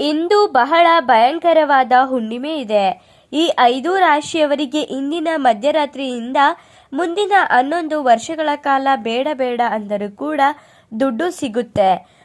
ಇಂದು ಬಹಳ ಭಯಂಕರವಾದ ಹುಣ್ಣಿಮೆ ಇದೆ. ಈ ಐದು ರಾಶಿಯವರಿಗೆ ಇಂದಿನ ಮಧ್ಯರಾತ್ರಿಯಿಂದ ಮುಂದಿನ ಹನ್ನೊಂದು ವರ್ಷಗಳ ಕಾಲ ಬೇಡ ಬೇಡ ಅಂದರೂ ಕೂಡ ದುಡ್ಡು ಸಿಗುತ್ತೆ.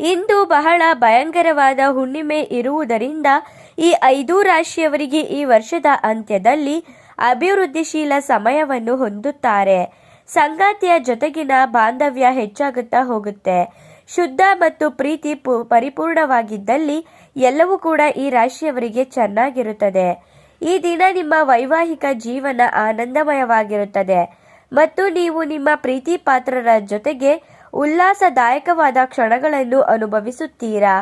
ಇಂದು ಬಹಳ ಭಯಂಕರವಾದ ಹುಣ್ಣಿಮೆ ಇರುವುದರಿಂದ ಈ ಐದು ರಾಶಿಯವರಿಗೆ ಈ ವರ್ಷದ ಅಂತ್ಯದಲ್ಲಿ ಅಭಿವೃದ್ಧಿಶೀಲ ಸಮಯವನ್ನು ಹೊಂದುತ್ತಾರೆ. ಸಂಗಾತಿಯ ಜೊತೆಗಿನ ಬಾಂಧವ್ಯ ಹೆಚ್ಚಾಗುತ್ತಾ ಹೋಗುತ್ತೆ. ಶುದ್ಧ ಮತ್ತು ಪ್ರೀತಿ ಪರಿಪೂರ್ಣವಾಗಿದ್ದಲ್ಲಿ ಎಲ್ಲವೂ ಕೂಡ ಈ ರಾಶಿಯವರಿಗೆ ಚೆನ್ನಾಗಿರುತ್ತದೆ. ಈ ದಿನ ನಿಮ್ಮ ವೈವಾಹಿಕ ಜೀವನ ಆನಂದಮಯವಾಗಿರುತ್ತದೆ. ಮತ್ತು ನೀವು ನಿಮ್ಮ ಪ್ರೀತಿ ಪಾತ್ರರ ಜೊತೆಗೆ ಉಲ್ಲಾಸದಾಯಕವಾದ ಕ್ಷಣಗಳನ್ನು ಅನುಭವಿಸುತ್ತೀರಾ?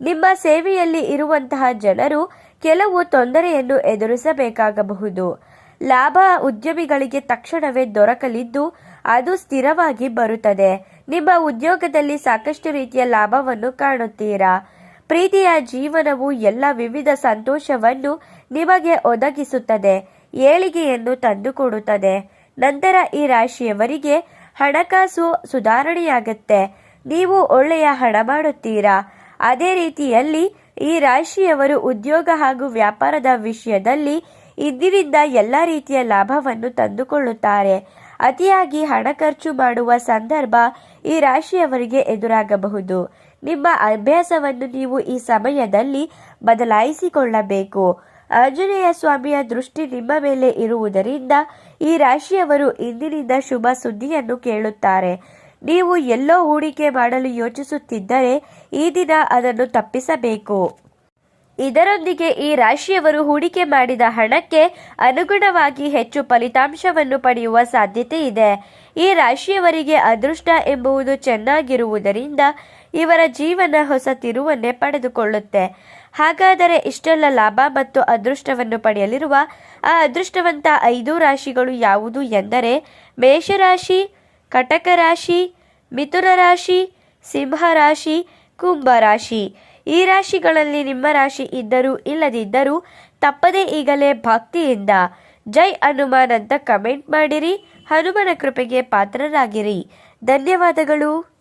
ನಿಮ್ಮ ಸೇವೆಯಲ್ಲಿ ಇರುವಂತಹ ಜನರು ಕೆಲವು ತೊಂದರೆಯನ್ನು ಎದುರಿಸಬೇಕಾಗಬಹುದು. ಲಾಭ ಉದ್ಯಮಿಗಳಿಗೆ ತಕ್ಷಣವೇ ದೊರಕಲಿದ್ದು ಅದು ಸ್ಥಿರವಾಗಿ ಬರುತ್ತದೆ. ನಿಮ್ಮ ಉದ್ಯೋಗದಲ್ಲಿ ಸಾಕಷ್ಟು ರೀತಿಯ ಲಾಭವನ್ನು ಕಾಣುತ್ತೀರಾ? ಪ್ರೀತಿಯ ಜೀವನವು ಎಲ್ಲ ವಿವಿಧ ಸಂತೋಷವನ್ನು ನಿಮಗೆ ಒದಗಿಸುತ್ತದೆ. ಏಳಿಗೆಯನ್ನು ತಂದುಕೊಡುತ್ತದೆ. ನಂತರ ಈ ರಾಶಿಯವರಿಗೆ ಹಣಕಾಸು ಸುಧಾರಣೆಯಾಗತ್ತೆ. ನೀವು ಒಳ್ಳೆಯ ಹಣ ಮಾಡುತ್ತೀರಾ? ಅದೇ ರೀತಿಯಲ್ಲಿ ಈ ರಾಶಿಯವರು ಉದ್ಯೋಗ ಹಾಗೂ ವ್ಯಾಪಾರದ ವಿಷಯದಲ್ಲಿ ಇಂದಿನಿಂದ ಎಲ್ಲ ರೀತಿಯ ಲಾಭವನ್ನು ತಂದುಕೊಳ್ಳುತ್ತಾರೆ. ಅತಿಯಾಗಿ ಹಣ ಖರ್ಚು ಮಾಡುವ ಸಂದರ್ಭ ಈ ರಾಶಿಯವರಿಗೆ ಎದುರಾಗಬಹುದು. ನಿಮ್ಮ ಅಭ್ಯಾಸವನ್ನು ನೀವು ಈ ಸಮಯದಲ್ಲಿ ಬದಲಾಯಿಸಿಕೊಳ್ಳಬೇಕು. ಆಂಜನೇಯ ಸ್ವಾಮಿಯ ದೃಷ್ಟಿ ನಿಮ್ಮ ಮೇಲೆ ಇರುವುದರಿಂದ ಈ ರಾಶಿಯವರು ಇಂದಿನಿಂದ ಶುಭ ಸುದ್ದಿಯನ್ನು ಕೇಳುತ್ತಾರೆ. ನೀವು ಎಲ್ಲೋ ಹೂಡಿಕೆ ಮಾಡಲು ಯೋಚಿಸುತ್ತಿದ್ದರೆ ಈ ದಿನ ಅದನ್ನು ತಪ್ಪಿಸಬೇಕು. ಇದರೊಂದಿಗೆ ಈ ರಾಶಿಯವರು ಹೂಡಿಕೆ ಮಾಡಿದ ಹಣಕ್ಕೆ ಅನುಗುಣವಾಗಿ ಹೆಚ್ಚು ಫಲಿತಾಂಶವನ್ನು ಪಡೆಯುವ ಸಾಧ್ಯತೆ ಇದೆ. ಈ ರಾಶಿಯವರಿಗೆ ಅದೃಷ್ಟ ಎಂಬುವುದು ಚೆನ್ನಾಗಿರುವುದರಿಂದ ಇವರ ಜೀವನ ಹೊಸ ತಿರುವನ್ನೇ ಪಡೆದುಕೊಳ್ಳುತ್ತೆ. ಹಾಗಾದರೆ ಇಷ್ಟೆಲ್ಲ ಲಾಭ ಮತ್ತು ಅದೃಷ್ಟವನ್ನು ಪಡೆಯಲಿರುವ ಆ ಅದೃಷ್ಟವಂತ ಐದು ರಾಶಿಗಳು ಯಾವುದು ಎಂದರೆ ಮೇಷರಾಶಿ ಕಟಕ ರಾಶಿ ಮಿಥುನ ರಾಶಿ ಸಿಂಹ ರಾಶಿ ಕುಂಭ ರಾಶಿ ಈ ರಾಶಿಗಳಲ್ಲಿ ನಿಮ್ಮ ರಾಶಿ ಇದ್ದರೂ ಇಲ್ಲದಿದ್ದರೂ ತಪ್ಪದೇ ಈಗಲೇ ಭಕ್ತಿಯಿಂದ ಜೈ ಹನುಮಾನ್ ಅಂತ ಕಮೆಂಟ್ ಮಾಡಿರಿ. ಹನುಮನ ಕೃಪೆಗೆ ಪಾತ್ರರಾಗಿರಿ. ಧನ್ಯವಾದಗಳು.